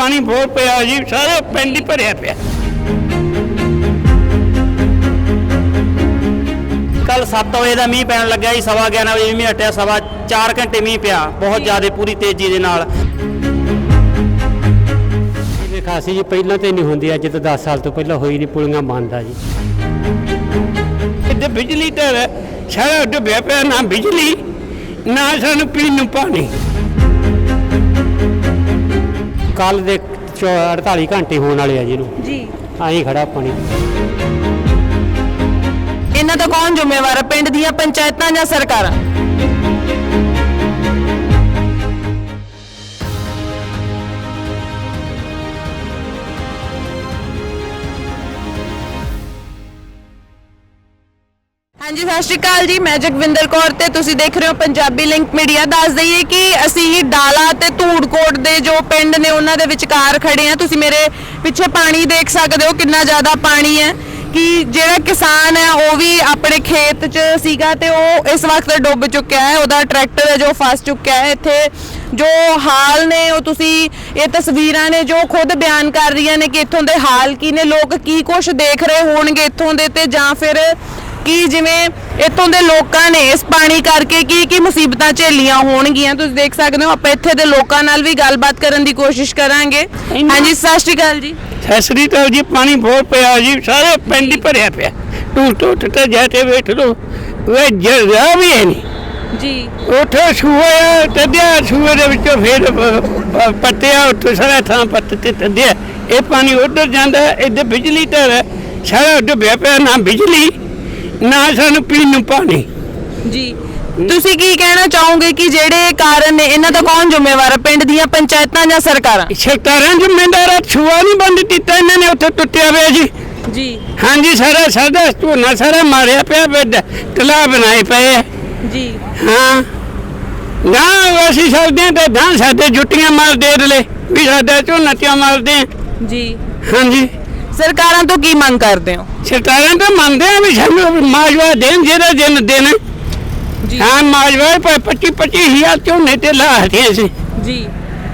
ਪਾਣੀ ਬਹੁਤ ਪਿਆ ਜੀ ਸਾਰੇ ਪਿੰਡ ਹੀ ਭਰਿਆ ਪਿਆ। ਕੱਲ 7 ਵਜੇ ਦਾ ਮੀਂਹ ਪੈਣ ਲੱਗਾ ਜੀ ਸਵਾ 11 ਵਜੇ ਮੀਂਹ ਹਟਿਆ ਸਵਾ 4 ਘੰਟੇ ਮੀਂਹ ਪਿਆ ਬਹੁਤ ਜ਼ਿਆਦਾ ਪੂਰੀ ਤੇਜ਼ੀ ਦੇ ਨਾਲ। ਇਹ ਖਾਸੀ ਜੀ ਪਹਿਲਾਂ ਤੇ ਨਹੀਂ ਹੁੰਦੀ ਅੱਜ ਤੋਂ 10 ਸਾਲ ਤੋਂ ਪਹਿਲਾਂ ਹੋਈ ਨਹੀਂ ਪੁਲੀਆਂ ਬੰਦ ਆ ਜੀ। ਇੱਥੇ ਬਿਜਲੀ ਤਾਂ ਸਾਰਾ ਡੁੱਬਿਆ ਪਿਆ ਨਾ ਬਿਜਲੀ ਨਾ ਸਾਨੂੰ ਪੀਣ ਨੂੰ ਪਾਣੀ। ਕੱਲ ਦੇ ਚੌ- 48 ਘੰਟੇ ਹੋਣ ਵਾਲੇ ਆ ਜੀ ਨੂੰ ਜੀ। ਆਹੀਂ ਖੜਾ ਪਾਣੀ ਇਹਨਾਂ ਦਾ ਕੌਣ ਜ਼ਿੰਮੇਵਾਰ ਹੈ ਪਿੰਡ ਦੀਆਂ ਪੰਚਾਇਤਾਂ ਜਾਂ ਸਰਕਾਰਾਂ? ਹਾਂਜੀ ਸਤਿ ਸ਼੍ਰੀ ਅਕਾਲ ਜੀ। ਮੈਂ ਜਗਵਿੰਦਰ ਕੌਰ ਤੇ ਤੁਸੀਂ ਦੇਖ ਰਹੇ ਹੋ ਪੰਜਾਬੀ ਲਿੰਕ ਮੀਡੀਆ। ਦੱਸ ਦਈਏ ਕਿ ਅਸੀਂ ਡਾਲਾ ਤੇ ਧੂੜਕੋਟ ਦੇ ਜੋ ਪਿੰਡ ਨੇ, ਉਹਨਾਂ ਦੇ ਵਿਚਕਾਰ ਖੜੇ ਆ ਤੁਸੀਂ ਮੇਰੇ ਪਿੱਛੇ ਪਾਣੀ ਦੇਖ ਸਕਦੇ ਹੋ, ਕਿੰਨਾ ਜ਼ਿਆਦਾ ਪਾਣੀ ਹੈ। ਕਿ ਜਿਹੜਾ ਕਿਸਾਨ ਹੈ, ਉਹ ਵੀ ਆਪਣੇ ਖੇਤ 'ਚ ਸੀਗਾ ਤੇ ਉਹ ਇਸ ਵਕਤ ਡੁੱਬ ਚੁੱਕਿਆ ਹੈ। ਉਹਦਾ ਟਰੈਕਟਰ ਹੈ ਜੋ ਫਸ ਚੁੱਕਿਆ ਹੈ। ਇੱਥੇ ਜੋ ਹਾਲ ਨੇ, ਉਹ ਤੁਸੀਂ ਇਹ ਤਸਵੀਰਾਂ ਨੇ ਜੋ ਖੁਦ ਬਿਆਨ ਕਰ ਰਹੀਆਂ ਨੇ ਕਿ ਇੱਥੋਂ ਦੇ ਹਾਲ ਕੀ ਨੇ, ਲੋਕ ਕੀ ਕੁਝ ਦੇਖ ਰਹੇ ਹੋਣਗੇ ਇੱਥੋਂ ਦੇ ਤੇ ਜਾਂ ਫਿਰ ਕਿ ਜਿਵੇਂ ਇੱਥੋਂ ਦੇ ਲੋਕਾਂ ਨੇ ਇਸ ਪਾਣੀ ਕਰਕੇ ਕੀ ਕੀ ਮੁਸੀਬਤਾਂ ਝੇਲੀਆਂ ਹੋਣਗੀਆਂ ਤੁਸੀਂ ਦੇਖ ਸਕਦੇ ਹੋ ਆਪਾਂ ਇੱਥੇ ਦੇ ਲੋਕਾਂ ਨਾਲ ਵੀ ਗੱਲਬਾਤ ਕਰਨ ਦੀ ਕੋਸ਼ਿਸ਼ ਕਰਾਂਗੇ। ਹਾਂਜੀ ਸਤਿ ਸ਼੍ਰੀ ਅਕਾਲ ਜੀ। ਸਸਰੀ ਤਾਂ ਜੀ ਪਾਣੀ ਬਹੁਤ ਪਿਆ ਜੀ ਸਾਰੇ ਪਿੰਡ ਹੀ ਭਰਿਆ ਪਿਆ। ਟੂ ਟੁੱਟ ਤੇ ਜਾਤੇ ਬੈਠ ਲੋ ਵੇ ਜਗ੍ਹਾ ਵੀ ਹੈ ਨਹੀਂ। ਜੀ। ਉੱਥੇ ਸੂਏ ਤੱਦਿਆ ਸੂਏ ਦੇ ਵਿੱਚੋਂ ਫਿਰ ਪ- ਪ- ਪੱਤਿਆ ਉੱਥੇ ਸਾਰਾ ਥਾਂ ਪੱਤ ਤੇ ਤੱਦਿਆ ਇਹ ਪਾਣੀ ਉਧਰ ਜਾਂਦਾ ਇੱਧਰ ਬਿਜਲੀ ਤਾਂ ਹੈ, ਸਾਰਾ ਡੁੱਬਿਆ ਪਿਆ ਨਾ ਬਿਜਲੀ। ਨਾ ਸਾਨੂੰ ਪੀਣ ਨੂੰ ਪਾਣੀ। ਜੀ। ਤੁਸੀਂ ਕੀ ਕਹਿਣਾ ਚਾਹੋਗੇ ਕਿ ਜਿਹੜੇ ਕਾਰਨ ਨੇ ਇਹਨਾਂ ਦਾ ਕੌਣ ਜ਼ਿੰਮੇਵਾਰ ਹੈ? ਪਿੰਡ ਦੀਆਂ ਪੰਚਾਇਤਾਂ ਜਾਂ ਸਰਕਾਰਾਂ? ਸਰਕਾਰਾਂ ਜ਼ਿੰਮੇਦਾਰ ਆ ਛੂਆ ਨਹੀਂ ਬੰਦ ਕੀਤਾ ਇਹਨਾਂ ਨੇ ਉੱਥੇ ਟੁੱਟਿਆ ਹੋਇਆ ਜੀ। ਜੀ। ਹਾਂਜੀ ਸਾਰਾ ਸਾਡਾ ਝੋਨਾ ਸਾਰਾ ਮਾਰਿਆ ਪਿਆ ਬੈਡ ਤਲਾ ਬਣਾਏ ਪਏ ਆ। ਜੀ। ਹਾਂ। ਨਾ ਅਸੀਂ ਸਕਦੇ ਹਾਂ ਤੇ ਗਾਂ ਸਾਡੇ ਜੁੱਟੀਆਂ ਮਾਰਦੇ ਅਗਲੇ ਵੀ ਸਾਡਾ ਝੋਨਾ ਕਿਉਂ ਮਾਰਦੇ ਆ? ਜੀ। ਹਾਂਜੀ। ਸਰਕਾਰਾਂ ਤੋਂ ਕੀ ਮੰਗ ਕਰਦੇ ਹੋ? ਸਰਕਾਰਾਂ ਤਾਂ ਮੰਨਦੇ ਆ ਵੀ ਸਾਨੂੰ ਮਾਜਵਾ ਦੇਣ ਜਿਹੜਾ ਦਿਨ ਦੇਣ। ਜੀ। ਹਾਂ ਮਾਜਵਾ 25 25 ਹਜ਼ਾਰ ਝੋਨੇ ਤੇ ਲਾ ਹਟੇ ਸੀ ਜੀ।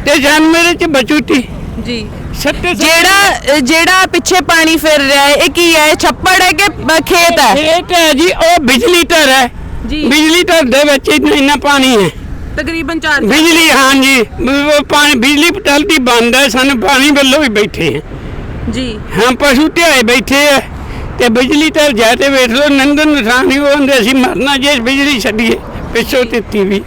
ਤੇ ਜਾਨ ਮੇਰੇ ਚ ਬਚੂਤੀ ਜੀ। ਜਿਹੜਾ ਜਿਹੜਾ ਪਿੱਛੇ ਪਾਣੀ ਫਿਰ ਰਿਹਾ ਹੈ ਇਹ ਕੀ ਹੈ? ਇਹ ਛੱਪੜ ਹੈ ਕਿ ਖੇਤ ਹੈ? ਖੇਤ ਹੈ ਜੀ ਉਹ ਬਿਜਲੀ ਧਰ ਹੈ। ਜੀ। ਬਿਜਲੀ ਧਰ ਦੇ ਵਿੱਚ ਇੰਨਾ ਇੰਨਾ ਪਾਣੀ ਹੈ। ਤਕਰੀਬਨ 4 ਬਿਜਲੀ ਹਾਂਜੀ ਬ- ਉਹ ਪਾਣੀ ਬਿਜਲੀ ਪਟਲਤੀ ਬੰਦ ਹੈ ਸਾਨੂੰ ਪਾਣੀ ਵੱਲੋਂ ਵੀ ਬੈਠੇ ਹਾਂ। ਜੀ। ਹਾਂ ਪਸ਼ੂ ਧਿਆਏ ਬੈਠੇ ਆ ਤੇ ਬਿਜਲੀ ਤਾਂ ਜਾ ਤੇ ਵੇਖ ਲੋ ਨੰਦਨ ਨਿਸ਼ਾਨੀ ਉਹ ਹੁੰਦੇ ਅਸੀਂ ਮਰਨਾ ਜੇ ਬਿਜਲੀ ਛੱਡੀਏ ਪਿੱਛੋਂ ਦਿੱਤੀ ਵੀ।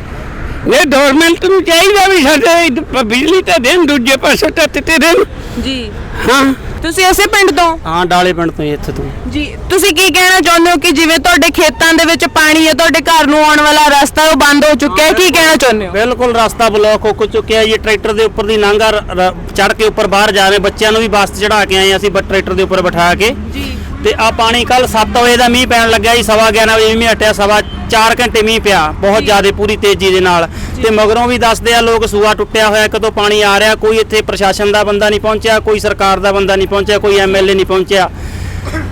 ਇਹ ਗਵਰਨਮੈਂਟ ਨੂੰ ਚਾਹੀਦਾ ਵੀ ਸਾਡੇ ਬਿਜਲੀ ਤਾਂ ਦੇਣ ਦੂਜੇ ਪਾਸੇ ਤਾਂ ਦਿੱਤੇ ਦੇਣ। ਜੀ। ਹਾਂ। ਤੁਸੀਂ ਇਸੇ ਪਿੰਡ ਤੋਂ? ਹਾਂ ਡਾਲੇ ਪਿੰਡ ਤੋਂ ਇੱਥੇ ਤੋਂ। ਜੀ ਤੁਸੀਂ ਕੀ ਕਹਿਣਾ ਚਾਹੁੰਦੇ ਹੋ ਕਿ ਜਿਵੇਂ ਤੁਹਾਡੇ ਖੇਤਾਂ ਦੇ ਵਿੱਚ ਪਾਣੀ ਹੈ ਤੁਹਾਡੇ ਘਰ ਨੂੰ ਆਉਣ ਵਾਲਾ ਰਸਤਾ ਉਹ ਬੰਦ ਹੋ ਚੁੱਕਿਆ ਹੈ? ਕੀ ਕਹਿਣਾ ਚਾਹੁੰਦੇ ਹੋ? ਬਿਲਕੁਲ ਰਸਤਾ ਬਲੌਕ ਹੋ ਚੁੱਕਿਆ ਜੀ ਟਰੈਕਟਰ ਦੇ ਉੱਪਰ ਦੀ ਨਾਂਗਾ ਚੜ ਕੇ ਉੱਪਰ ਬਾਹਰ ਜਾ ਰਹੇ ਬੱਚਿਆਂ ਨੂੰ ਵੀ ਬੱਸ ਚੜਾ ਕੇ ਆਏ ਅਸੀਂ ਟਰੈਕਟਰ ਦੇ ਉੱਪਰ ਬਿਠਾ ਕੇ। ਜੀ। ਤੇ ਆ ਪਾਣੀ ਕੱਲ 7 ਵਜੇ ਦਾ ਮੀਂਹ ਪੈਣ ਲੱਗਾ ਜੀ ਸਵਾ 11 ਵਜੇ ਮੀਂਹ ਹਟਿਆ ਸਵਾ 4 ਘੰਟੇ ਮੀਂਹ ਪਿਆ ਬਹੁਤ ਜ਼ਿਆਦਾ ਪੂਰੀ ਤੇਜ਼ੀ ਦੇ ਨਾਲ। ਤੇ ਮਗਰੋਂ ਵੀ ਦੱਸਦੇ ਆ ਲੋਕ ਸੂਆ ਟੁੱਟਿਆ ਹੋਇਆ ਕਦੋਂ ਪਾਣੀ ਆ ਰਿਹਾ ਕੋਈ ਇੱਥੇ ਪ੍ਰਸ਼ਾਸਨ ਦਾ ਬੰਦਾ ਨਹੀਂ ਪਹੁੰਚਿਆ ਕੋਈ ਸਰਕਾਰ ਦਾ ਬੰਦਾ ਨਹੀਂ ਪਹੁੰਚਿਆ ਕੋਈ ਐਮਐਲਏ ਨਹੀਂ ਪਹੁੰਚਿਆ।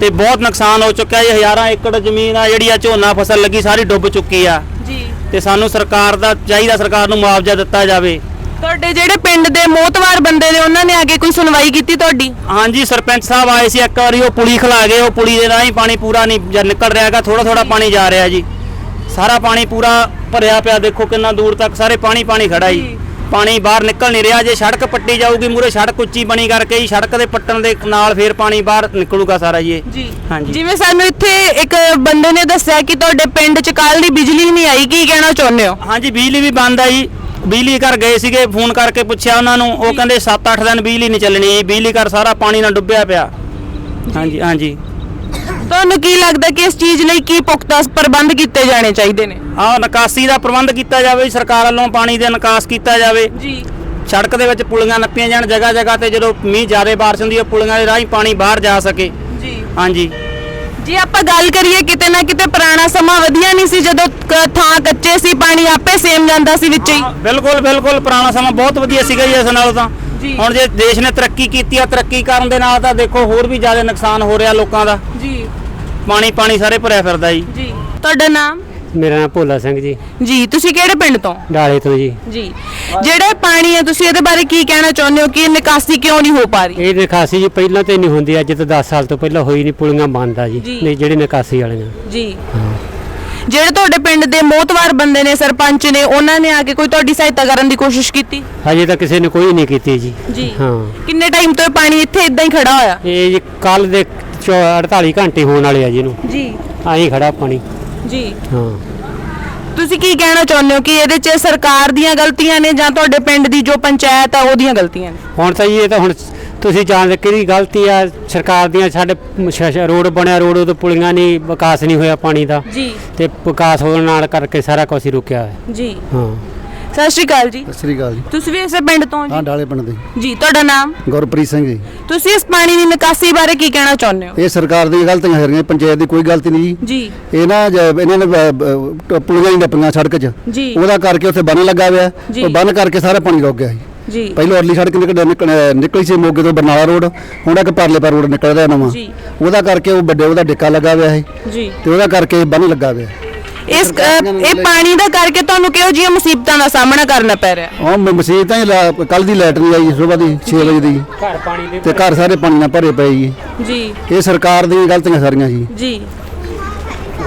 ਤੇ ਬਹੁਤ ਨੁਕਸਾਨ ਹੋ ਚੁੱਕਿਆ ਜੀ ਹਜ਼ਾਰਾਂ ਏਕੜ ਜ਼ਮੀਨ ਆ ਜਿਹੜੀ ਆ ਝੋਨਾ ਫਸਲ ਲੱਗੀ ਸਾਰੀ ਡੁੱਬ ਚੁੱਕੀ ਆ। ਜੀ। ਤੇ ਸਾਨੂੰ ਸਰਕਾਰ ਦਾ ਚਾਹੀਦਾ ਸਰਕਾਰ ਨੂੰ ਮੁਆਵਜ਼ਾ ਦਿੱਤਾ ਜਾਵੇ। ਤੁਹਾਡੇ ਜਿਹੜੇ ਪਿੰਡ ਦੇ ਮੋਤਵਾਰ ਬੰਦੇ ਨੇ ਉਹਨਾਂ ਨੇ ਕੇ ਕੋਈ ਸੁਣਵਾਈ ਕੀਤੀ ਤੁਹਾਡੀ? ਹਾਂਜੀ ਸਰਪੰਚ ਸਾਹਿਬ ਆਏ ਸੀ ਇੱਕ ਵਾਰੀ ਉਹ ਪੁਲੀ ਖਲਾ ਗਏ ਉਹ ਪੁਲੀ ਦੇ ਰਾਹੀਂ ਪਾਣੀ ਪੂਰਾ ਨਹੀਂ ਜ- ਨਿਕਲ ਰਿਹਾ ਹੈਗਾ ਥੋੜਾ ਥੋੜਾ ਪਾਣੀ ਜਾ ਰਿਹਾ ਜੀ। ਸਾਰਾ ਪਾਣੀ ਪੂਰਾ ਭਰਿਆ ਪਿਆ ਦੇਖੋ ਕਿੰਨਾ ਦੂਰ ਤੱਕ ਸਾਰੇ ਪਾਣੀ ਪਾਣੀ ਖੜਾ ਜੀ। ਪਾਣੀ ਬਾਹਰ ਨਿਕਲ ਨਹੀਂ ਰਿਹਾ ਜੇ ਸੜਕ ਪੱਟੀ ਜਾਊਗੀ ਮੂਰੇ ਸੜਕ ਉੱਚੀ ਬਣੀ ਕਰਕੇ ਜੀ ਸੜਕ ਦੇ ਪੱਟਣ ਦੇ ਨਾਲ ਫੇਰ ਪਾਣੀ ਬਾਹਰ ਨਿਕਲੂਗਾ ਸਾਰਾ ਜੀ। ਜੀ। ਹਾਂਜੀ। ਜਿਵੇਂ ਸਾਨੂੰ ਇੱਥੇ ਇੱਕ ਬੰਦੇ ਨੇ ਦੱਸਿਆ ਕਿ ਤੁਹਾਡੇ ਪਿੰਡ 'ਚ ਕੱਲ ਦੀ ਬਿਜਲੀ ਨਹੀਂ ਆਈ ਕੀ ਕਹਿਣਾ ਚਾਹੁੰਦੇ ਹੋ? ਹਾਂਜੀ ਬਿਜਲੀ ਵੀ ਬੰਦ ਆ ਜੀ। ਬਿਜਲੀ ਘਰ ਗਏ ਸੀਗੇ ਫੋਨ ਕਰਕੇ ਪੁੱਛਿਆ ਉਹਨਾਂ ਨੂੰ ਉਹ ਕਹਿੰਦੇ 7-8 ਦਿਨ ਬਿਜਲੀ ਨਹੀਂ ਚੱਲਣੀ ਜੀ ਬਿਜਲੀ ਘਰ ਸਾਰਾ ਪਾਣੀ ਨਾਲ ਡੁੱਬਿਆ ਪਿਆ। ਹਾਂਜੀ ਹਾਂਜੀ। ਤੁਹਾਨੂੰ ਕੀ ਲੱਗਦਾ ਕਿ ਇਸ ਚੀਜ਼ ਲਈ ਕੀ ਪੁਖਤਾ ਪ੍ਰਬੰਧ ਕੀਤੇ ਜਾਣੇ ਚਾਹੀਦੇ ਨੇ? ਆਹ ਨਿਕਾਸੀ ਦਾ ਪ੍ਰਬੰਧ ਕੀਤਾ ਜਾਵੇ ਜੀ, ਸਰਕਾਰ ਵੱਲੋਂ ਪਾਣੀ ਦੇ ਨਿਕਾਸ ਕੀਤਾ ਜਾਵੇ। ਜੀ। ਸੜਕ ਦੇ ਵਿੱਚ ਪੁਲੀਆਂ ਨੱਪੀਆਂ ਜਾਣ ਜਗ੍ਹਾ ਜਗ੍ਹਾ ਤੇ ਜਦੋਂ ਮੀਂਹ ਜ਼ਿਆਦਾ ਬਾਰਿਸ਼ ਹੁੰਦੀ ਹੈ ਪੁਲੀਆਂ ਦੇ ਰਾਹੀਂ ਪਾਣੀ ਬਾਹਰ ਜਾ ਸਕੇ। ਜੀ। ਹਾਂਜੀ। ਜੇ ਆਪਾਂ ਗੱਲ ਕਰੀਏ ਕਿਤੇ ਨਾ ਕਿਤੇ ਪੁਰਾਣਾ ਸਮਾਂ ਵਧੀਆ ਨਹੀਂ ਸੀ ਜਦੋਂ ਕ- ਥਾਂ ਕੱਚੇ ਸੀ ਪਾਣੀ ਆਪੇ ਸੇਮ ਜਾਂਦਾ ਸੀ ਵਿੱਚ ਹੀ। ਬਿਲਕੁਲ ਬਿਲਕੁਲ ਪੁਰਾਣਾ ਸਮਾਂ ਬਹੁਤ ਵਧੀਆ ਸੀਗਾ ਜੀ ਇਸ ਨਾਲ ਤਾਂ। ਜੀ। ਹੁਣ ਜੇ ਦੇਸ਼ ਨੇ ਤਰੱਕੀ ਕੀਤੀ ਆ ਤਰੱਕੀ ਕਰਨ ਦੇ ਨਾਲ ਤਾਂ ਦੇਖੋ ਹੋਰ ਵੀ ਜ਼ਿਆਦਾ ਨੁਕਸਾਨ ਹੋ ਰਿਹਾ ਲੋਕਾਂ ਦਾ। ਜੀ। ਪਾਣੀ ਪਾਣੀ ਸਾਰੇ ਭਰਿਆ ਫਿਰਦਾ ਜੀ। ਜੀ। ਤੁਹਾਡਾ ਨਾਮ? ਮੇਰਾ ਨਾਮ ਭੋਲਾ ਸਿੰਘ ਜੀ। ਜੀ ਤੁਸੀਂ ਕਿਹੜੇ ਪਿੰਡ ਤੋਂ? ਡਾਲੇ ਤੋਂ ਜੀ। ਜੀ। ਜਿਹੜੇ ਪਾਣੀ ਹੈ ਤੁਸੀਂ ਇਹਦੇ ਬਾਰੇ ਕੀ ਕਹਿਣਾ ਚਾਹੁੰਦੇ ਹੋ ਕਿ ਇਹ ਨਿਕਾਸੀ ਕਿਉਂ ਨਹੀਂ ਹੋ ਪਾ ਰਹੀ? ਇਹ ਨਿਕਾਸੀ ਜੀ ਪਹਿਲਾਂ ਤੇ ਨਹੀਂ ਹੁੰਦੀ ਅੱਜ ਤੋਂ 10 ਸਾਲ ਤੋਂ ਪਹਿਲਾਂ ਹੋਈ ਨਹੀਂ ਪੁਲੀਆਂ ਬੰਦ ਆ ਜੀ ਜੀ। ਨਹੀਂ ਜਿਹੜੀ ਨਿਕਾਸੀ ਵਾਲੀਆਂ ਜੀ। ਜਿਹੜੇ ਤੁਹਾਡੇ ਪਿੰਡ ਦੇ ਮੋਤਵਾਰ ਬੰਦੇ ਨੇ ਸਰਪੰਚ ਨੇ ਉਹਨਾਂ ਨੇ ਆ ਕੇ ਕੋਈ ਤੁਹਾਡੀ ਸਹਾਇਤਾ ਕਰਨ ਦੀ ਕੋਸ਼ਿਸ਼ ਕੀਤੀ? ਹਜੇ ਤਾਂ ਕਿਸੇ ਨੇ ਕੋਈ ਨਹੀਂ ਕੀਤੀ ਜੀ। ਜੀ। ਹਾਂ। ਕਿੰਨੇ ਟਾਈਮ ਤੋਂ ਇਹ ਪਾਣੀ ਇੱਥੇ ਇਦਾਂ ਹੀ ਖੜਾ ਹੋਇਆ? ਇਹ ਜੀ ਕੱਲ ਦੇ ਚੌ- 48 ਘੰਟੇ ਹੋਣ ਵਾਲੇ ਆ ਜੀ ਇਹਨੂੰ। ਜੀ। ਆਹੀਂ ਖੜਾ ਪਾਣੀ। ਜੀ। ਹਾਂ। ਤੁਸੀਂ ਕੀ ਕਹਿਣਾ ਚਾਹੁੰਦੇ ਹੋ ਕਿ ਇਹਦੇ 'ਚ ਸਰਕਾਰ ਦੀਆਂ ਗਲਤੀਆਂ ਨੇ ਜਾਂ ਤੁਹਾਡੇ ਪਿੰਡ ਦੀ ਜੋ ਪੰਚਾਇਤ ਆ ਉਹਦੀਆਂ ਗਲਤੀਆਂ ਨੇ? ਹੁਣ ਤਾਂ ਜੀ ਇਹ ਤਾਂ ਹੁਣ ਤੁਸੀਂ ਜਾਣਦੇ ਕਿਹੜੀ ਗਲਤੀ ਆ ਸਰਕਾਰ ਦੀਆਂ ਸਾਡੇ ਸ਼- ਸ਼- ਰੋਡ ਬਣਿਆ ਰੋਡ ਉਦੋਂ ਪੁਲੀਆਂ ਨਹੀਂ ਵਿਕਾਸ ਨਹੀਂ ਹੋਇਆ ਪਾਣੀ ਦਾ। ਜੀ। ਤੇ ਵਿਕਾਸ ਹੋਣ ਨਾਲ ਕਰਕੇ ਸਾਰਾ ਕੁਝ ਹੀ ਰੁਕਿਆ ਹੈ ਜੀ। ਹਾਂ। ਸਤਿ ਸ਼੍ਰੀ ਅਕਾਲ ਜੀ। ਸਤਿ ਸ੍ਰੀ ਅਕਾਲ ਜੀ। ਤੁਸੀਂ ਵੀ ਇਸੇ ਪਿੰਡ ਤੋਂ ਹਾਂ ਜੀ? ਡਾਲੇ ਪਿੰਡ ਦੇ। ਜੀ ਤੁਹਾਡਾ ਨਾਮ? ਗੁਰਪ੍ਰੀਤ ਸਿੰਘ ਜੀ। ਤੁਸੀਂ ਇਸ ਪਾਣੀ ਦੀ ਨਿਕਾਸੀ ਬਾਰੇ ਕੀ ਕਹਿਣਾ ਚਾਹੁੰਦੇ ਹੋ? ਇਹ ਸਰਕਾਰ ਦੀਆਂ ਗਲਤੀਆਂ ਹੈਗੀਆਂ ਪੰਚਾਇਤ ਦੀ ਕੋਈ ਗਲਤੀ ਨਹੀਂ ਜੀ। ਜੀ। ਇਹ ਨਾ ਜ- ਇਹਨਾਂ ਨੇ ਬ- ਬ- ਪੁਲੀਆਂ ਹੀ ਡੱਪੀਆਂ ਸੜਕ 'ਚ। ਜੀ। ਉਹਦਾ ਕਰਕੇ ਉੱਥੇ ਬੰਨ ਲੱਗਾ ਹੋਇਆ। ਜੀ। ਉਹ ਬੰਨ ਕਰਕੇ ਸਾਰਾ ਪਾਣੀ ਰੁਕ ਗਿਆ ਜੀ। ਜੀ ਪਹਿਲਾਂ ਅਰਲੀ ਸੜਕ ਨਿਕਲ ਨਿਕਲ- ਨਿਕਲੀ ਸੀ ਮੋਗੇ ਤੋਂ ਬਰਨਾਲਾ ਰੋਡ। ਹੁਣ ਇੱਕ ਪਰਲੇ ਪਰ ਰੋਡ ਨਿਕਲ ਰਿਹਾ ਨਵਾਂ। ਜੀ। ਉਹਦਾ ਕਰਕੇ ਉਹ ਵੱਡੇ ਉਹਦਾ ਡਿੱਕਾ ਲੱਗਾ ਹੋਇਆ ਹੈ ਜੀ। ਤੇ ਉਹਦਾ ਕਰਕੇ ਬੰਨ ਲੱਗਾ ਹੋਇਆ। ਇਸ ਅ, ਇਹ ਪਾਣੀ ਦਾ ਕਰਕੇ ਤੁਹਾਨੂੰ ਕਿਹੋ ਜਿਹੀਆਂ ਮੁਸੀਬਤਾਂ ਦਾ ਸਾਹਮਣਾ ਕਰਨਾ ਪੈ ਰਿਹਾ? ਉਹ ਮਸਜਿਦ ਤਾਂ ਕੱਲ ਦੀ ਲਾਈਟ ਨਹੀਂ ਆਈ ਸਵੇਰ ਦੀ 6 ਵਜੇ ਦੀ। ਘਰ ਪਾਣੀ ਦੇ ਤੇ ਘਰ ਸਾਰੇ ਪਾਣੀ ਨਾਲ ਭਰੇ ਪਏ ਜੀ। ਜੀ। ਇਹ ਸਰਕਾਰ ਦੀਆਂ ਗਲਤੀਆਂ ਸਾਰੀਆਂ ਜੀ। ਜੀ।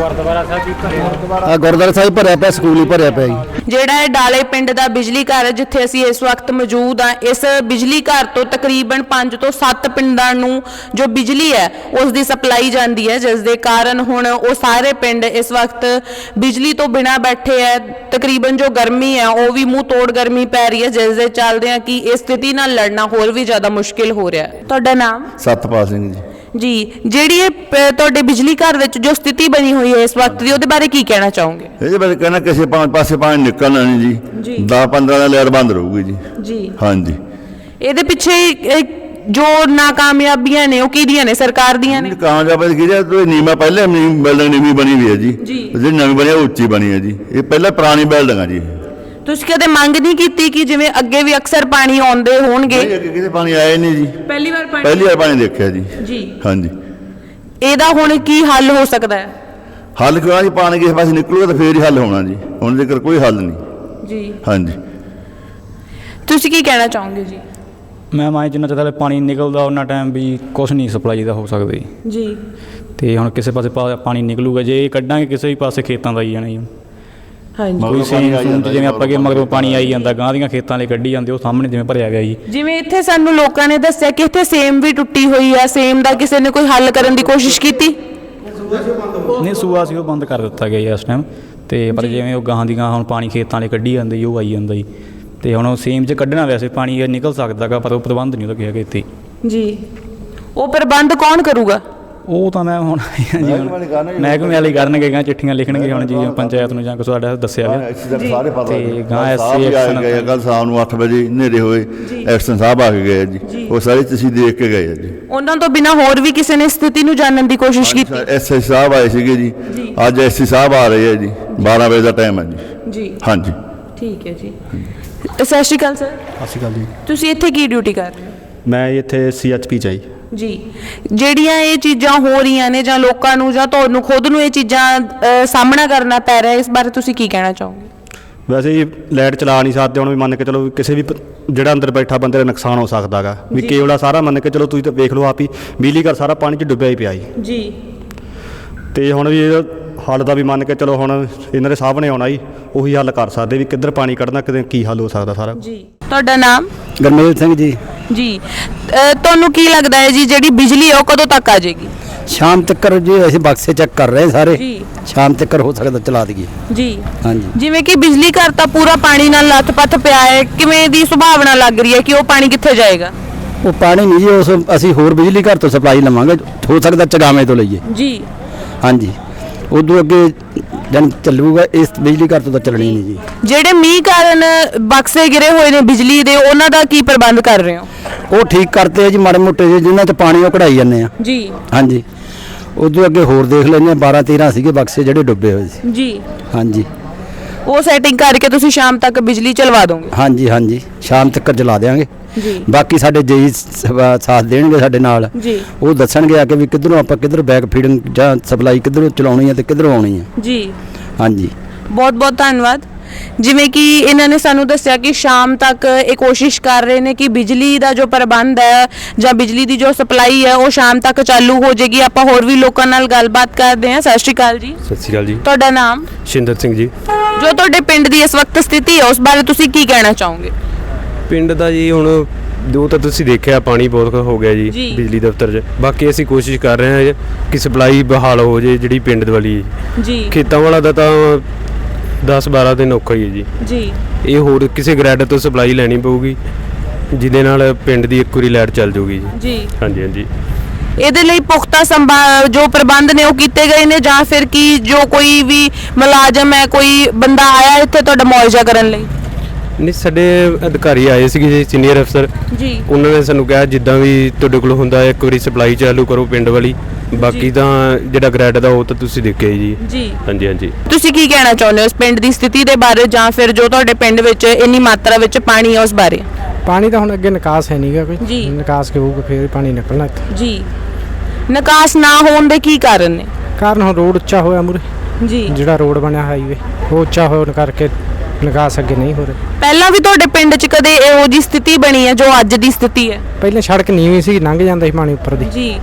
ਗੁਰਦੁਆਰਾ ਸਾਹਿਬ ਵੀ ਭਰਿਆ। ਆ ਗੁਰਦੁਆਰਾ ਸਾਹਿਬ ਭਰਿਆ ਪਿਆ ਸਕੂਲ ਹੀ ਭਰਿਆ ਪਿਆ ਜੀ। ਜਿਹੜਾ ਹੈ ਡਾਲੇ ਪਿੰਡ ਦਾ ਬਿਜਲੀ ਘਰ ਜਿੱਥੇ ਅਸੀਂ ਇਸ ਵਕਤ ਮੌਜੂਦ ਹਾਂ ਇਸ ਬਿਜਲੀ ਘਰ ਤੋਂ ਤਕਰੀਬਨ 5 ਤੋਂ 7 ਪਿੰਡਾਂ ਨੂੰ ਜੋ ਬਿਜਲੀ ਹੈ ਉਸ ਦੀ ਸਪਲਾਈ ਜਾਂਦੀ ਹੈ ਜਿਸ ਦੇ ਕਾਰਨ ਹੁਣ ਉਹ ਸਾਰੇ ਪਿੰਡ ਇਸ ਵਕਤ ਬਿਜਲੀ ਤੋਂ ਬਿਨਾਂ ਬੈਠੇ ਹੈ। ਤਕਰੀਬਨ ਜੋ ਗਰਮੀ ਹੈ ਉਹ ਵੀ ਮੂੰਹ ਤੋੜ ਗਰਮੀ ਪੈ ਰਹੀ ਹੈ ਜਿਸ ਦੇ ਚੱਲਦੇ ਆ ਕਿ ਇਸ ਸਥਿਤੀ ਨਾਲ ਲੜਨਾ ਹੋਰ ਵੀ ਜ਼ਿਆਦਾ ਮੁਸ਼ਕਿਲ ਹੋ ਰਿਹਾ ਹੈ। ਤੁਹਾਡਾ ਨਾਮ? ਸਤਪਾਲ ਸਿੰਘ ਜੀ। ਜੀ ਜਿਹੜੀ ਇਹ ਪ- ਤੁਹਾਡੇ ਬਿਜਲੀ ਘਰ ਵਿੱਚ ਜੋ ਸਥਿਤੀ ਬਣੀ ਹੋਈ ਹੈ ਇਸ ਵਕਤ ਦੀ ਉਹਦੇ ਬਾਰੇ ਕੀ ਕਹਿਣਾ ਚਾਹੋਗੇ? ਇਹਦੇ ਬਾਰੇ ਕਹਿਣਾ ਕਿਸੇ ਪਾ- ਪਾਸੇ ਪਾਣੀ ਨਿਕਲਣਾ ਨਹੀਂ ਜੀ। ਜੀ। 10 15 ਦਾ ਲੇਅਰ ਬੰਦ ਰਹੂਗੀ ਜੀ। ਜੀ। ਹਾਂਜੀ। ਇਹਦੇ ਪਿੱਛੇ ਇਹ ਜੋ ਨਾਕਾਮਯਾਬੀਆਂ ਨੇ ਉਹ ਕਿਹਦੀਆਂ ਨੇ? ਸਰਕਾਰ ਦੀਆਂ ਨੇ? ਕਾਮਯਾਬ ਹੈ ਕਿ ਜੇ ਨੀਮਾ ਪਹਿਲੇ ਬਿਲਡਿੰਗ ਨੀਵੀਂ ਬਣੀ ਹੋਈ ਹੈ ਜੀ। ਜੀ। ਜਿਹੜੀ ਨਵੀਂ ਬਣੀ ਹੈ ਉਹ ਉੱਚੀ ਬਣੀ ਹੈ ਜੀ। ਇਹ ਪਹਿਲਾਂ ਪੁਰਾਣੀ ਬਿਲਡਿੰਗ ਆ ਜੀ ਤੁਸੀਂ ਕਦੇ ਮੰਗ ਨਹੀਂ ਕੀਤੀ ਕਿ ਜਿਵੇਂ ਅੱਗੇ ਵੀ ਅਕਸਰ ਪਾਣੀ ਆਉਂਦੇ ਨਹੀਂ ਹੋਣਗੇ ਅੱਗੇ ਕਿਤੇ ਪਾਣੀ ਆਇਆ ਹੀ ਨਹੀਂ ਜੀ। ਪਹਿਲੀ ਵਾਰ ਪਾਣੀ ਪਹਿਲੀ ਵਾਰ ਪਾਣੀ ਦੇਖਿਆ ਜੀ। ਜੀ। ਹਾਂਜੀ। ਇਹਦਾ ਹੁਣ ਕੀ ਹੱਲ ਹੋ ਸਕਦਾ ਹੈ? ਹੱਲ ਕਿਉਂ ਜੀ? ਪਾਣੀ ਕਿਸੇ ਪਾਸੇ ਨਿਕਲੂਗਾ ਤਾਂ ਫੇਰ ਹੀ ਹੱਲ ਹੋਣਾ ਜੀ। ਹੁਣ ਜੇਕਰ ਕੋਈ ਹੱਲ ਨਹੀਂ। ਜੀ। ਹਾਂਜੀ। ਤੁਸੀਂ ਕੀ ਕਹਿਣਾ ਚਾਹੋਗੇ ਜੀ? ਮੈਂ ਮਾਂ ਜਿੰਨਾ ਚਿਰ ਪਾਣੀ ਨਿਕਲਦਾ ਉਹਨਾਂ ਟਾਈਮ ਵੀ ਕੁਝ ਨਹੀਂ ਸਪਲਾਈ ਦਾ ਹੋ ਸਕਦਾ ਜੀ। ਜੀ। ਤੇ ਹੁਣ ਕਿਸੇ ਪਾਸੇ ਪਾ- ਪਾਣੀ ਨਿਕਲੂਗਾ ਜੇ ਇਹ ਕੱਢਾਂਗੇ ਕਿਸੇ ਵੀ ਪਾਸੇ ਖੇਤਾਂ ਦਾ ਹੀ ਜਾਣਾ। ਜੀ ਹਾਂਜੀ। ਕੋਈ ਪਾਣੀ ਸੀਨ ਸੂਨ ਜਾਂਦਾ ਜਿਵੇਂ ਆਪਾਂ ਅੱਗੇ ਮਗਰੋਂ ਪਾਣੀ ਆਈ ਜਾਂਦਾ ਗਾਂ ਦੀਆਂ ਖੇਤਾਂ ਲਈ ਕੱਢੀ ਜਾਂਦੇ ਉਹ ਸਾਹਮਣੇ ਜਿਵੇਂ ਭਰਿਆ ਗਿਆ ਜੀ। ਜਿਵੇਂ ਇੱਥੇ ਸਾਨੂੰ ਲੋਕਾਂ ਨੇ ਦੱਸਿਆ ਕਿ ਇੱਥੇ ਸੇਮ ਵੀ ਟੁੱਟੀ ਹੋਈ ਹੈ ਸੇਮ ਦਾ ਕਿਸੇ ਨੇ ਕੋਈ ਹੱਲ ਕਰਨ ਦੀ ਕੋਸ਼ਿਸ਼ ਕੀਤੀ? ਨਹੀਂ ਸੂਆ ਸੀ ਉਹ ਬੰਦ ਕਰ ਦਿੱਤਾ ਗਿਆ ਜੀ ਇਸ ਟਾਈਮ ਤੇ ਪਰ ਜਿਵੇਂ ਉਹ ਗਾਂ ਦੀ ਗਾਂ ਹੁਣ ਪਾਣੀ ਖੇਤਾਂ ਲਈ ਕੱਢੀ ਜਾਂਦੇ ਜੀ ਉਹ ਆਈ ਜਾਂਦਾ ਜੀ। ਤੇ ਹੁਣ ਉਹ ਸੇਮ 'ਚ ਕੱਢਣਾ ਵੈਸੇ ਪਾਣੀ ਨਿਕਲ ਸਕਦਾਗਾ ਪਰ ਉਹ ਪ੍ਰਬੰਧ ਨਹੀਂ ਉਹਦਾ ਕਿਹਾ ਇੱਥੇ। ਜੀ। ਉਹ ਪ੍ਰਬੰਧ ਕੌਣ ਕਰੂਗਾ? ਉਹ ਤਾਂ ਮੈਂ ਹੁਣ ਮਹਿਕਮੇ ਵਾਲੇ ਕਰਨਗੇ ਗਾਂ ਚਿੱਠੀਆਂ ਲਿਖਣਗੇ ਹੁਣ ਜੀ ਪੰਚਾਇਤ ਨੂੰ ਜਾਂ ਕੁਛ ਤੁਹਾਡਾ ਦੱਸਿਆ ਗਿਆ ਐਕਸੀਡੈਂਟ ਸਾਰੇ ਪਤਾ ਤੇ ਗਾਂ ਵੀ SC ਆ ਗਏ ਕੱਲ ਸ਼ਾਮ ਨੂੰ 8 ਵਜੇ ਹਨੇਰੇ ਹੋਏ ਐਕਸ਼ਨ ਸਾਹਿਬ ਆ ਕੇ ਗਏ ਜੀ। ਉਹ ਸਾਰੇ ਤੁਸੀਂ ਦੇਖ ਕੇ ਗਏ ਜੀ। ਉਹਨਾਂ ਤੋਂ ਬਿਨਾ ਹੋਰ ਵੀ ਕਿਸੇ ਨੇ ਸਥਿਤੀ ਨੂੰ ਜਾਣਨ ਦੀ ਕੋਸ਼ਿਸ਼ ਕੀਤੀ? ਐਸਆਈ ਸਾਹਿਬ ਆਏ ਸੀਗੇ ਜੀ। ਅੱਜ ਐਸਸੀ ਸਾਹਿਬ ਆ ਰਹੇ ਆ ਜੀ। 12 ਵਜੇ ਦਾ ਟਾਈਮ ਹੈ ਜੀ। ਜੀ। ਹਾਂਜੀ। ਠੀਕ ਹੈ ਜੀ। ਸਤਿ ਸ਼੍ਰੀ ਅਕਾਲ ਸਰ। ਸਤਿ ਸ਼੍ਰੀ ਅਕਾਲ ਜੀ। ਤੁਸੀਂ ਇੱਥੇ ਕੀ ਡਿਊਟੀ ਕਰ ਰਹੇ ਹੋ? ਮੈਂ ਇੱਥੇ ਸੀਐਚਪੀ ਚ ਆਈ ਜੀ। ਜਿਹੜੀਆਂ ਇਹ ਚੀਜ਼ਾਂ ਹੋ ਰਹੀਆਂ ਨੇ ਜਾਂ ਲੋਕਾਂ ਨੂੰ ਜਾਂ ਤੁਹਾਨੂੰ ਖੁਦ ਨੂੰ ਇਹ ਚੀਜ਼ਾਂ ਅ, ਸਾਹਮਣਾ ਕਰਨਾ ਪੈ ਰਿਹਾ ਇਸ ਬਾਰੇ ਤੁਸੀਂ ਕੀ ਕਹਿਣਾ ਚਾਹੋਗੇ? ਵੈਸੇ ਜੀ ਲਾਈਟ ਚਲਾ ਨਹੀਂ ਸਕਦੇ ਹੁਣ ਵੀ ਮੰਨ ਕੇ ਚਲੋ ਵੀ ਕਿਸੇ ਵੀ ਪ- ਜਿਹੜਾ ਅੰਦਰ ਬੈਠਾ ਬੰਦੇ ਦਾ ਨੁਕਸਾਨ ਹੋ ਸਕਦਾਗਾ। ਵੀ ਕੇਵਲਾ ਸਾਰਾ ਮੰਨ ਕੇ ਚਲੋ ਤੁਸੀਂ ਤਾਂ ਵੇਖ ਲਓ ਆਪ ਹੀ ਬਿਜਲੀ ਘਰ ਸਾਰਾ ਪਾਣੀ 'ਚ ਡੁੱਬਿਆ ਹੀ ਪਿਆ ਜੀ। ਜੀ। ਤੇ ਹੁਣ ਵੀ ਇਹ ਹੱਲ ਦਾ ਵੀ ਮੰਨ ਕੇ ਚਲੋ ਹੁਣ ਇਹਨਾਂ ਦੇ ਸਾਹਮਣੇ ਆਉਣਾ ਜੀ ਉਹੀ ਹੱਲ ਕਰ ਸਕਦੇ ਵੀ ਕਿੱਧਰ ਪਾਣੀ ਕੱਢਣਾ ਕਿਤੇ ਕੀ ਹੱਲ ਹੋ ਸਕਦਾ ਸਾਰਾ। ਜੀ ਤੁਹਾਡਾ ਨਾਮ? ਗਰਮੇਲ ਸਿੰਘ ਜੀ। ਜੀ ਅ, ਤੁਹਾਨੂੰ ਕੀ ਲੱਗਦਾ ਹੈ ਜੀ ਜਿਹੜੀ ਬਿਜਲੀ ਹੈ ਉਹ ਕਦੋਂ ਤੱਕ ਆ ਜਾਏਗੀ? ਸ਼ਾਮ ਤੱਕ ਜੀ ਅਸੀਂ ਬਕਸੇ ਚੈੱਕ ਕਰ ਰਹੇ ਸਾਰੇ। ਜੀ। ਸ਼ਾਮ ਤੱਕ ਹੋ ਸਕਦਾ ਚਲਾ ਦਈਏ। ਜੀ। ਹਾਂਜੀ। ਜਿਵੇਂ ਕਿ ਬਿਜਲੀ ਘਰ ਤਾਂ ਪੂਰਾ ਪਾਣੀ ਨਾਲ ਲੱਥ-ਪੱਥ ਪਿਆ ਹੈ ਕਿਵੇਂ ਦੀ ਸੁਭਾਵਨਾ ਲੱਗ ਰਹੀ ਹੈ ਕਿ ਉਹ ਪਾਣੀ ਕਿੱਥੇ ਜਾਏਗਾ? ਉਹ ਪਾਣੀ ਨਹੀਂ ਜੀ ਉਸ ਅਸੀਂ ਹੋਰ ਬਿਜਲੀ ਘਰ ਤੋਂ ਸਪਲਾਈ ਲਵਾਂਗੇ ਹੋ ਸਕਦਾ ਚਗਾਵੇਂ ਤੋਂ ਲਈਏ। ਜੀ। ਹਾਂਜੀ। ਉਦੋਂ ਅੱਗੇ ਜਨ ਚੱਲੂਗਾ ਇਸ ਬਿਜਲੀ ਘਰ ਤੋਂ ਤਾਂ ਚੱਲਣੀ ਨਹੀਂ ਜੀ। ਜਿਹੜੇ ਮੀਂਹ ਕਾਰਨ ਬਕਸੇ ਗਿਰੇ ਹੋਏ ਨੇ ਬਿਜਲੀ ਦੇ ਉਹਨਾਂ ਦਾ ਕੀ ਪ੍ਰਬੰਧ ਕਰ ਰਹੇ ਹੋ? ਉਹ ਠੀਕ ਕਰਤੇ ਆ ਜੀ ਮਾੜੇ ਮੋਟੇ ਜਿਹੇ ਜਿਨ੍ਹਾਂ 'ਚ ਪਾਣੀ ਉਹ ਕਢਾਈ ਜਾਂਦੇ ਆ। ਜੀ। ਹਾਂਜੀ। ਉਦੋਂ ਅੱਗੇ ਹੋਰ ਦੇਖ ਲੈਂਦੇ ਆ 12 13 ਸੀਗੇ ਬਕਸੇ ਜਿਹੜੇ ਡੁੱਬੇ ਹੋਏ ਸੀ। ਜੀ। ਹਾਂਜੀ। ਉਹ ਸੈਟਿੰਗ ਕਰਕੇ ਤੁਸੀਂ ਸ਼ਾਮ ਤੱਕ ਬਿਜਲੀ ਚਲਵਾ ਦੋਗੇ? ਹਾਂਜੀ ਹਾਂਜੀ। ਸ਼ਾਮ ਤੱਕ ਚਲਾ ਦੇਵਾਂਗੇ ਜੀ ਬਾਕੀ ਸਾਡੇ ਜੇਈ ਸਾਥ ਦੇਣਗੇ ਸਾਡੇ ਨਾਲ। ਜੀ। ਉਹ ਦੱਸਣਗੇ ਆ ਕੇ ਵੀ ਕਿੱਧਰੋਂ ਆਪਾਂ ਕਿੱਧਰ ਬੈਕ ਫੀਡਿੰਗ ਜਾਂ ਸਪਲਾਈ ਕਿੱਧਰੋਂ ਚਲਾਉਣੀ ਹੈ ਤੇ ਕਿੱਧਰੋਂ ਆਉਣੀ ਹੈ ਜੀ। ਹਾਂਜੀ। ਬਹੁਤ ਬਹੁਤ ਧੰਨਵਾਦ। ਜਿਵੇਂ ਕਿ ਇਹਨਾਂ ਨੇ ਸਾਨੂੰ ਦੱਸਿਆ ਕਿ ਸ਼ਾਮ ਤੱਕ ਇਹ ਕੋਸ਼ਿਸ਼ ਕਰ ਰਹੇ ਨੇ ਕਿ ਬਿਜਲੀ ਦਾ ਜੋ ਪ੍ਰਬੰਧ ਹੈ ਜਾਂ ਬਿਜਲੀ ਦੀ ਜੋ ਸਪਲਾਈ ਹੈ ਉਹ ਸ਼ਾਮ ਤੱਕ ਚਾਲੂ ਹੋ ਜਾਏਗੀ। ਆਪਾਂ ਹੋਰ ਵੀ ਲੋਕਾਂ ਨਾਲ ਗੱਲਬਾਤ ਕਰਦੇ ਹਾਂ। ਸਤਿ ਸ਼੍ਰੀ ਅਕਾਲ ਜੀ। ਸਤਿ ਸ਼੍ਰੀ ਅਕਾਲ ਜੀ। ਤੁਹਾਡਾ ਨਾਮ? ਸ਼ਿੰਦਰ ਸਿੰਘ ਜੀ। ਜੋ ਤੁਹਾਡੇ ਪਿੰਡ ਦੀ ਇਸ ਵਕਤ ਸਥਿਤੀ ਹੈ ਉਸ ਬਾਰੇ ਤੁਸੀਂ ਕੀ ਕਹਿਣਾ ਚਾਹੋਗੇ? ਪਿੰਡ ਦਾ ਜੀ ਹੁਣ ਜੋ ਤਾਂ ਤੁਸੀਂ ਦੇਖਿਆ ਪਾਣੀ ਬਹੁਤ ਹੋ ਗਿਆ ਜੀ ਜੀ। ਬਿਜਲੀ ਦਫ਼ਤਰ 'ਚ। ਬਾਕੀ ਅਸੀਂ ਕੋਸ਼ਿਸ਼ ਕਰ ਰਹੇ ਹਾਂ ਕਿ ਸਪਲਾਈ ਬਹਾਲ ਹੋ ਜੇ ਜਿਹੜੀ ਪਿੰਡ ਵਾਲੀ ਜੀ। ਖੇਤਾਂ ਵਾਲਾ ਦਾ ਤਾਂ 10 12 ਦਿਨ ਔਖਾ ਹੀ ਹੈ ਜੀ। ਜੀ। ਇਹ ਹੋਰ ਕਿਸੇ ਗ੍ਰੈਡ ਤੋਂ ਸਪਲਾਈ ਲੈਣੀ ਪਊਗੀ ਜਿਹਦੇ ਨਾਲ ਪਿੰਡ ਦੀ ਇੱਕ ਵਾਰੀ ਲਾਈਟ ਚੱਲ ਜਾਊਗੀ ਜੀ। ਜੀ। ਹਾਂਜੀ ਹਾਂਜੀ। ਇਹਦੇ ਲਈ ਪੁਖਤਾ ਸੰਭਾ ਜੋ ਪ੍ਰਬੰਧ ਨੇ ਉਹ ਕੀਤੇ ਗਏ ਨੇ ਜਾਂ ਫਿਰ ਕੀ ਜੋ ਕੋਈ ਵੀ ਮੁਲਾਜ਼ਮ ਹੈ ਕੋਈ ਬੰਦਾ ਆਇਆ ਇੱਥੇ ਤੁਹਾਡਾ ਮੁਆਵਜ਼ਾ ਕਰਨ ਲਈ? ਨਹੀਂ ਸਾਡੇ ਅਧਿਕਾਰੀ ਆਏ ਸੀਗੇ ਜੀ ਸੀਨੀਅਰ ਅਫਸਰ ਜੀ। ਉਹਨਾਂ ਨੇ ਸਾਨੂੰ ਕਿਹਾ ਜਿੱਦਾਂ ਵੀ ਤੁਹਾਡੇ ਕੋਲ ਹੁੰਦਾ ਇੱਕ ਵਾਰੀ ਸਪਲਾਈ ਚਾਲੂ ਕਰੋ ਪਿੰਡ ਵਾਲੀ। ਬਾਕੀ ਤਾਂ ਜਿਹੜਾ ਗ੍ਰੈਡ ਦਾ ਉਹ ਤਾਂ ਤੁਸੀਂ ਦੇਖਿਆ ਜੀ। ਜੀ। ਹਾਂਜੀ ਹਾਂਜੀ। ਤੁਸੀਂ ਕੀ ਕਹਿਣਾ ਚਾਹੁੰਦੇ ਹੋ ਇਸ ਪਿੰਡ ਦੀ ਸਥਿਤੀ ਦੇ ਬਾਰੇ ਜਾਂ ਫਿਰ ਜੋ ਤੁਹਾਡੇ ਪਿੰਡ ਵਿੱਚ ਇੰਨੀ ਮਾਤਰਾ ਵਿੱਚ ਪਾਣੀ ਹੈ ਉਸ ਬਾਰੇ? ਪਾਣੀ ਤਾਂ ਹੁਣ ਅੱਗੇ ਨਿਕਾਸ ਹੈ ਨਹੀਂਗਾ ਕੋਈ। ਜੀ। ਨਿਕਾਸ ਹੋਊਗਾ ਫਿਰ ਪਾਣੀ ਨਿਕਲਣਾ ਇੱਥੇ। ਜੀ। ਨਿਕਾਸ ਨਾ ਹੋਣ ਦੇ ਕੀ ਕਾਰਨ ਨੇ? ਕਾਰਨ ਹੁਣ ਰੋਡ ਉੱਚਾ ਹੋਇਆ ਮੂਰੇ। ਜੀ। ਜਿਹੜਾ ਰੋਡ ਬਣਿਆ ਹਾਈਵੇ ਉਹ ਉੱਚਾ ਹੋਣ ਕਰਕੇ ਨਿਕਾਸ ਅੱਗੇ ਨਹੀਂ ਹੋ ਰਿਹਾ ਪਹਿਲਾਂ ਵੀ ਤੁਹਾਡੇ ਪਿੰਡ 'ਚ ਕਦੇ ਇਹੋ ਜੀ ਸਥਿਤੀ ਬਣੀ ਹੈ ਜੋ ਅੱਜ ਦੀ ਸਥਿਤੀ ਹੈ? ਪਹਿਲਾਂ ਸੜਕ ਨੀਵੀਂ ਸੀ ਲੰਘ ਜਾਂਦਾ ਸੀ ਪਾਣੀ ਉੱਪਰ ਦੀ। ਜੀ।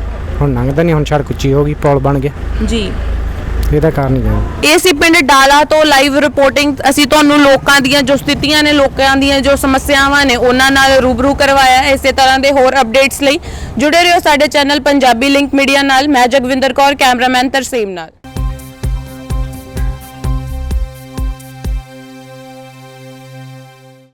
ਹੁਣ ਲੰਘਦਾ ਨਹੀਂ ਹੁਣ ਸੜਕ ਉੱਚੀ ਹੋ ਗਈ ਪੁਲ ਬਣ ਗਿਆ। ਜੀ। ਇਹਦਾ ਕਾਰਨ ਹੀ ਹੈ ਇਹ ਸੀ ਪਿੰਡ ਡਾਲਾ ਤੋਂ ਲਾਈਵ ਰਿਪੋਰਟਿੰਗ ਅਸੀਂ ਤੁਹਾਨੂੰ ਲੋਕਾਂ ਦੀਆਂ ਜੋ ਸਥਿਤੀਆਂ ਨੇ ਲੋਕਾਂ ਦੀਆਂ ਜੋ ਸਮੱਸਿਆਵਾਂ ਨੇ ਉਹਨਾਂ ਨਾਲ ਰੂਬਰੂ ਕਰਵਾਇਆ। ਹੈ। ਇਸੇ ਤਰ੍ਹਾਂ ਦੇ ਹੋਰ ਅਪਡੇਟਸ ਲਈ ਜੁੜੇ ਰਹੋ ਸਾਡੇ ਚੈਨਲ ਪੰਜਾਬੀ ਲਿੰਕ ਮੀਡੀਆ ਨਾਲ। ਮੈਂ ਜਗਵਿੰਦਰ ਕੌਰ ਕੈਮਰਾਮੈਨ ਤਰਸੇਮ ਨਾਲ।